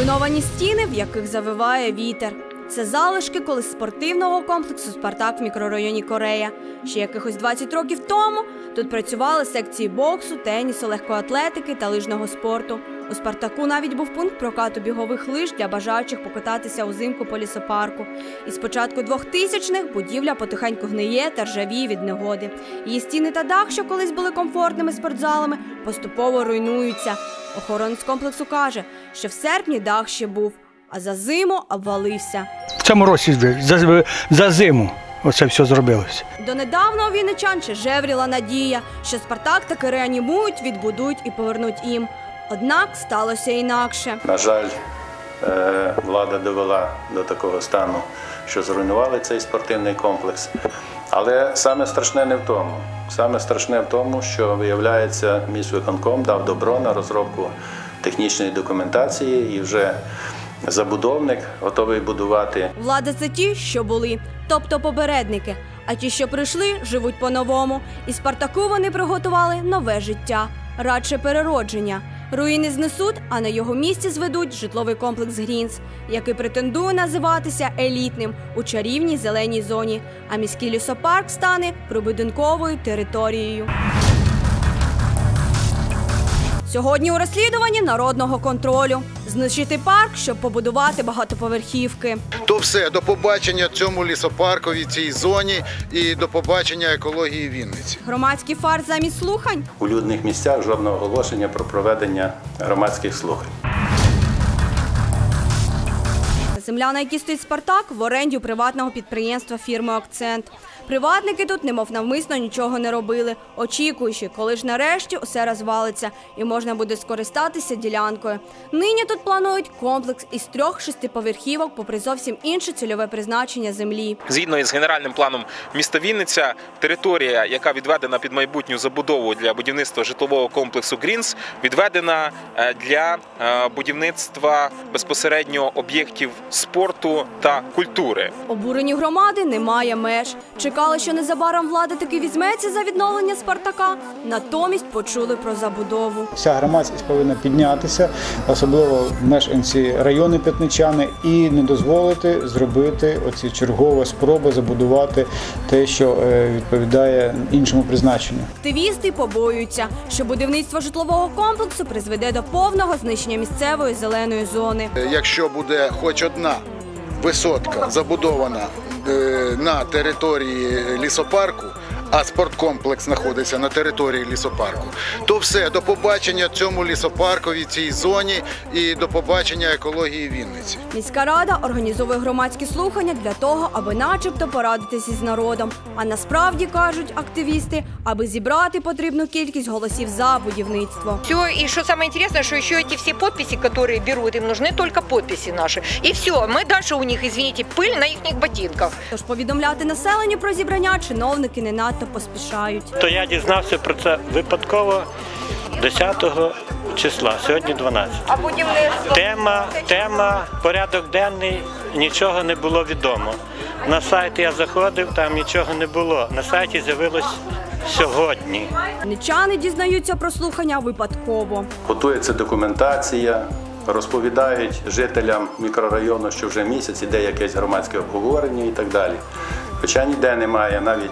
Зруйновані стіни, в яких завиває вітер. Це залишки колись спортивного комплексу Спартак в мікрорайоні Корея. Ще якихось 20 років тому тут працювали секції боксу, тенісу, легкоатлетики та лижного спорту. У Спартаку навіть був пункт прокату бігових лиж для бажаючих покататися узимку по лісопарку. І з початку 2000-х будівля потихеньку гниє та ржавіє від негоди. Її стіни та дах, що колись були комфортними спортзалами, поступово руйнуються. Охоронець комплексу каже, що в серпні дах ще був, а за зиму обвалився. Цьому році за, за зиму оце все зробилося. Донедавна у вінничан ще жевріла надія, що Спартак таки реанімують, відбудують і повернуть їм. Однак сталося інакше. На жаль, е, влада довела до такого стану, що зруйнували цей спортивний комплекс. Але саме страшне не в тому. Саме страшне в тому, що виявляється, міськвиконком дав добро на розробку технічної документації і вже забудовник готовий будувати Влада це ті, що були, тобто попередники. А ті, що прийшли, живуть по-новому. І Спартаку вони приготували нове життя, радше переродження. Руїни знесуть, а на його місці зведуть житловий комплекс Грінс, який претендує називатися елітним у чарівній зеленій зоні. А міський лісопарк стане прибудинковою територією. Сьогодні у розслідуванні народного контролю знищити парк, щоб побудувати багатоповерхівки. То все, до побачення цьому лісопаркові, цій зоні і до побачення екології Вінниці. Громадський фарт замість слухань. у людних місцях жодного оголошення про проведення громадських слухань. Земля, на якій стоїть Спартак, в оренді у приватного підприємства фірми Акцент. Приватники тут, немов навмисно, нічого не робили, очікуючи, коли ж нарешті усе розвалиться і можна буде скористатися ділянкою. Нині тут планують комплекс із трьох шестиповерхівок, попри зовсім інше цільове призначення землі. Згідно із генеральним планом міста Вінниця, територія, яка відведена під майбутню забудову для будівництва житлового комплексу Грінс, відведена е, для е, будівництва безпосередньо об'єктів спорту та культури. Обурені громади немає меж. Чекали, що незабаром влада таки візьметься за відновлення Спартака. Натомість почули про забудову. Вся громадськість повинна піднятися, особливо мешканці району П'ятничани, і не дозволити зробити оці чергові спроби забудувати те, що е, відповідає іншому призначенню. Активісти побоюються, що будівництво житлового комплексу призведе до повного знищення місцевої зеленої зони. Якщо буде хоч одна висотка забудована на території лісопарку, а спорткомплекс знаходиться на території лісопарку, то все, до побачення цьому лісопаркові, цій зоні і до побачення екології Вінниці. Міська рада організовує громадські слухання для того, аби начебто порадитися з народом. А насправді кажуть активісти, аби зібрати потрібну кількість голосів за будівництво. Все, и что самое интересное, что еще эти все подписи, которые берут, им нужны только подписи наши. И все, мы дальше у них, извините, пыль на их ботинках. Тож повідомляти населенню про зібрання чиновники не надто поспішають. То я дізнався про це випадково 10 числа, сьогодні 12. А будівництво? Тема, тема, порядок денний, нічого не було відомо. На сайт я заходив, там нічого не було. На сайті з'явилось сьогодні. Нічани дізнаються про слухання випадково. Готується документація, розповідають жителям мікрорайону, що вже місяць іде якесь громадське обговорення і так далі. Хоча ніде немає навіть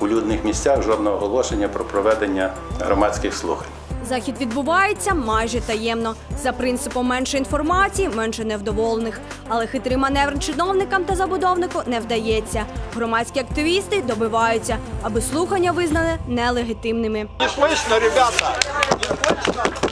у людних місцях жодного оголошення про проведення громадських слухань. Захід відбувається майже таємно. За принципом менше інформації, менше невдоволених. Але хитрий маневр чиновникам та забудовнику не вдається. Громадські активісти добиваються, аби слухання визнали нелегітимними. Не слышно, ребята! Не слышно!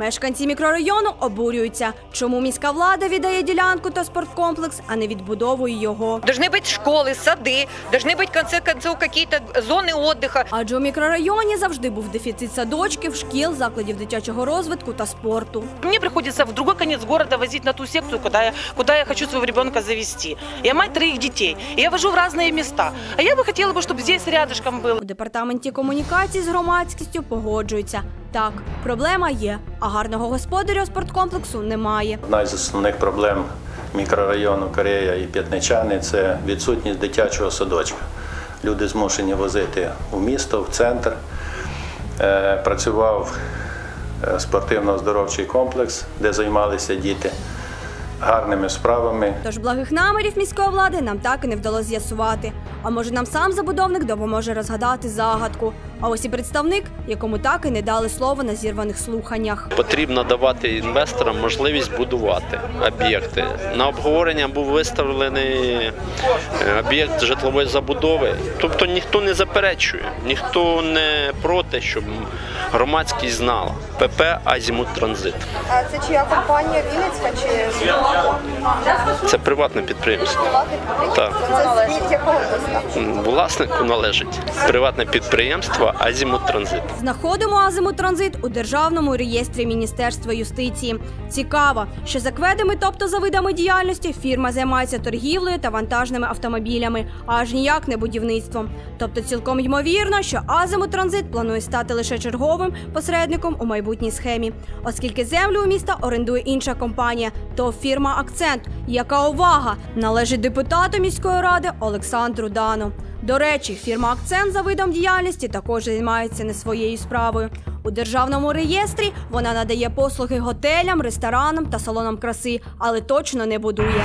Мешканці мікрорайону обурюються, чому міська влада віддає ділянку та спорткомплекс, а не відбудовує його. Должны быть школы, сады, должны быть, в конце концов, какие-то зоны отдыха. Адже у мікрорайоні завжди був дефіцит садочків, шкіл, закладів дитячого розвитку та спорту. Мне приходится в другой конец города возить на ту секцию, куда я, куда я хочу своего ребенка завести. Я мать троих детей, и я вожу в разные места. А я бы хотела, бы, чтобы здесь рядышком было. У департаменті комунікацій з громадськістю погоджуються. Так, проблема є, а гарного господаря спорткомплексу немає. Одна з основних проблем мікрорайону Корея і П'ятничани це відсутність дитячого садочка. Люди змушені возити у місто, в центр. е, працював е, спортивно-оздоровчий комплекс, де займалися діти гарними справами. Тож благих намірів міської влади нам так і не вдалося з'ясувати. А може нам сам забудовник допоможе розгадати загадку. А ось і представник, якому так і не дали слово на зірваних слуханнях. Потрібно давати інвесторам можливість будувати об'єкти. На обговорення був виставлений е, об'єкт житлової забудови. Тобто ніхто не заперечує, ніхто не проти, щоб громадськість знала. ПП Азімут Транзит. А це чия компанія Вінницька чи Це приватне підприємство. Так. це з якого? Власнику належить приватне підприємство Азімут Транзит. Знаходимо Азимут Транзит у державному реєстрі Міністерства юстиції. Цікаво, що за кведами, тобто за видами діяльності, фірма займається торгівлею та вантажними автомобілями, аж ніяк не будівництвом. Тобто, цілком ймовірно, що Азимут Транзит планує стати лише черговим посередником у майбутній схемі, оскільки землю у міста орендує інша компанія, то фірма Акцент, яка увага належить депутату міської ради Олександру Дану. До речі, фірма Акцент за видом діяльності також займається не своєю справою. У державному реєстрі вона надає послуги готелям, ресторанам та салонам краси, але точно не будує.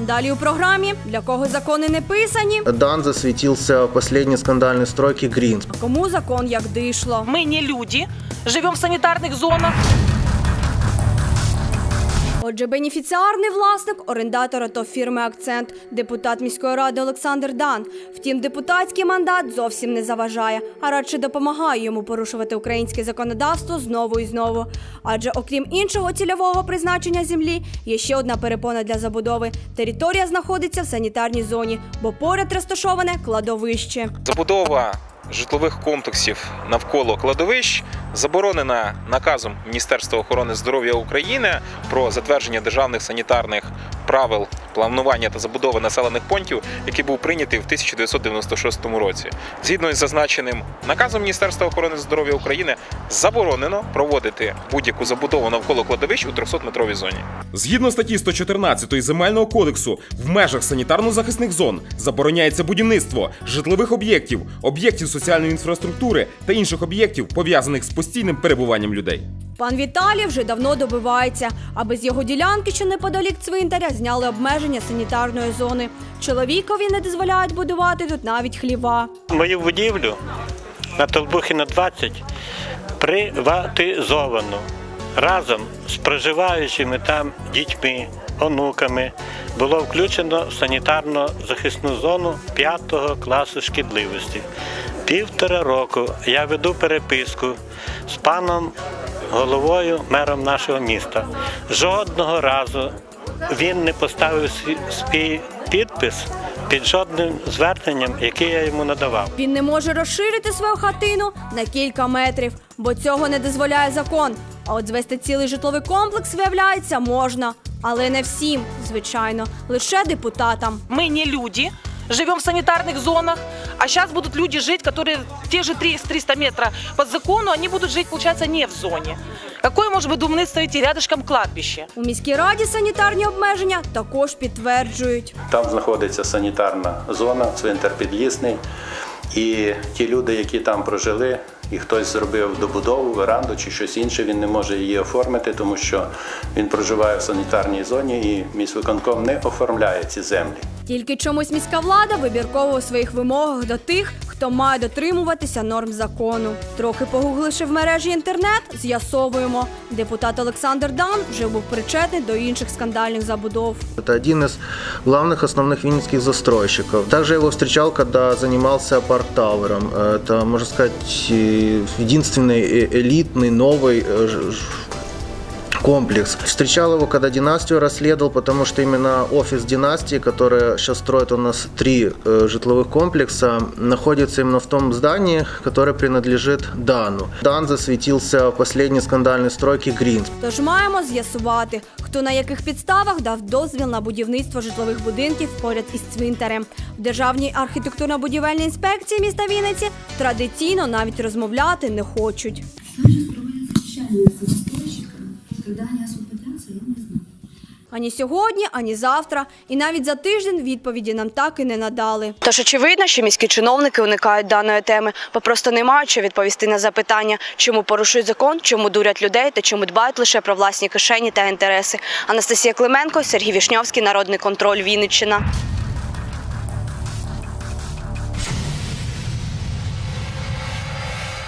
Далі у програмі для кого закони не писані, Дан засветился в последней скандальной стройке Гринс. а кому закон як дишло. Мы не люди, живем в санитарных зонах. Отже, бенефіціарний власник орендатора то фірми Акцент, депутат міської ради Олександр Дан. Втім, депутатський мандат зовсім не заважає, а радше допомагає йому порушувати українське законодавство знову і знову. Адже, окрім іншого цільового призначення землі, є ще одна перепона для забудови. Територія знаходиться в санітарній зоні, бо поряд розташоване кладовище. Забудова житлових комплексів навколо кладовищ заборонена наказом Міністерства охорони здоров'я України про затвердження державних санітарних правил планування та забудови населених пунктів, який був прийнятий в 1996 році. Згідно із зазначеним наказом Міністерства охорони здоров'я України заборонено проводити будь-яку забудову навколо кладовищ у 300-метровій зоні. Згідно статті 114 Земельного кодексу, в межах санітарно-захисних зон забороняється будівництво житлових об'єктів, об'єктів соціальної інфраструктури та інших об'єктів, пов'язаних з постійним перебуванням людей. Пан Віталій вже давно добивається, аби з його ділянки, що неподалік цвинтаря, зняли обмеження санітарної зони. Чоловікові не дозволяють будувати тут навіть хліва. Мою будівлю на Толбухіна 20 приватизовано разом з проживаючими там дітьми, онуками було включено в санітарно-захисну зону 5 класу шкідливості. Півтора року я веду переписку з паном головою, мером нашого міста. Жодного разу він не поставив свій- свій підпис під жодним зверненням, яке я йому надавав. Він не може розширити свою хатину на кілька метрів, бо цього не дозволяє закон. А от звести цілий житловий комплекс, виявляється, можна. Але не всім, звичайно, лише депутатам. Мы не люди, живем в санитарных зонах, а сейчас будут люди жить, которые те же 300 метра по закону, они будут жить, получается, не в зоне. Какое может быть думництво идти рядышком кладбище? У міській раді санітарні обмеження також підтверджують. Там знаходиться санітарна зона, цвинтар підлісний. І ті люди, які там прожили, і хтось зробив добудову, веранду чи щось інше, він не може її оформити, тому що він проживає в санітарній зоні і міськвиконком не оформляє ці землі. Тільки чомусь міська влада вибірково у своїх вимогах до тих, хто має дотримуватися норм закону. Трохи погугливши в мережі інтернет, з'ясовуємо, депутат Олександр Дан вже був причетний до інших скандальних забудов. Это один из главных основных винницких застройщиков. Также я его встречал, когда занимался Парк Тауэром. Это, можно сказать, э, единственный э- элитный новый э, ж- ж- комплекс. Встречал его, когда династию расследовал, потому что именно офис династии, которая сейчас строит у нас три э, житловых комплекса, находится именно в том здании, которое принадлежит Дану. Дан засветился в последней скандальной стройке Гринс. Тож маємо з'ясувати, хто на яких підставах дав дозвіл на будівництво житлових будинків поряд із цвинтарем. В Державній архітектурно-будівельній інспекції міста Вінниці традиційно навіть розмовляти не хочуть. Когда они освободятся, я не знаю. Ані сьогодні, ані завтра, і навіть за тиждень відповіді нам так і не надали. Тож очевидно, що міські чиновники уникають даної теми, бо просто не мають що відповісти на запитання, чому порушують закон, чому дурять людей та чому дбають лише про власні кишені та інтереси. Анастасія Клименко, Сергій Вішньовський, Народний контроль, Вінниччина.